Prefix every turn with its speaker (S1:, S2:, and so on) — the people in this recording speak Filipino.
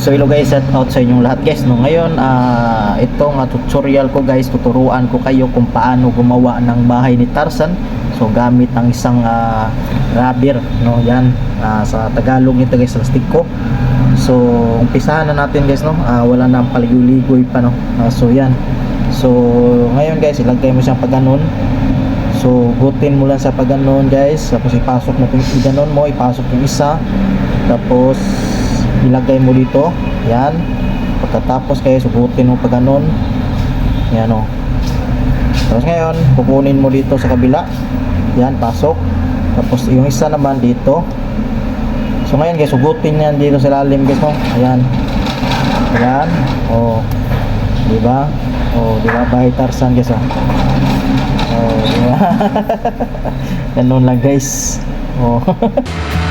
S1: So hello guys, shout out sa inyong lahat guys. No, ngayon ah itong ah, tutorial ko guys, tuturuan ko kayo kung paano gumawa ng bahay ni Tarzan. So gamit ang isang ah, rubber, no, yan Ah, sa Tagalog nito guys, plastic ko. So umpisahan na natin guys, no. Ah, wala na ang paligoy-ligoy pa no. Ah, so yan. So ngayon guys, ilagay mo siyang pag ganun. So gutin mo lang sa pag ganun guys, tapos ipasok mo yung iganon mo, ipasok yung isa. Tapos ilagay mo dito. Yan. Pagkatapos kayo sugutin mo pag ganun. Yan o tapos ngayon kukunin mo dito sa kabila. Yan pasok. Tapos yung isa naman dito. So ngayon guys sugutin yan dito sa lalim guys mo ayan. Ayan. O di ba o di ba bahay Tarzan guys o o di ganun lang guys. O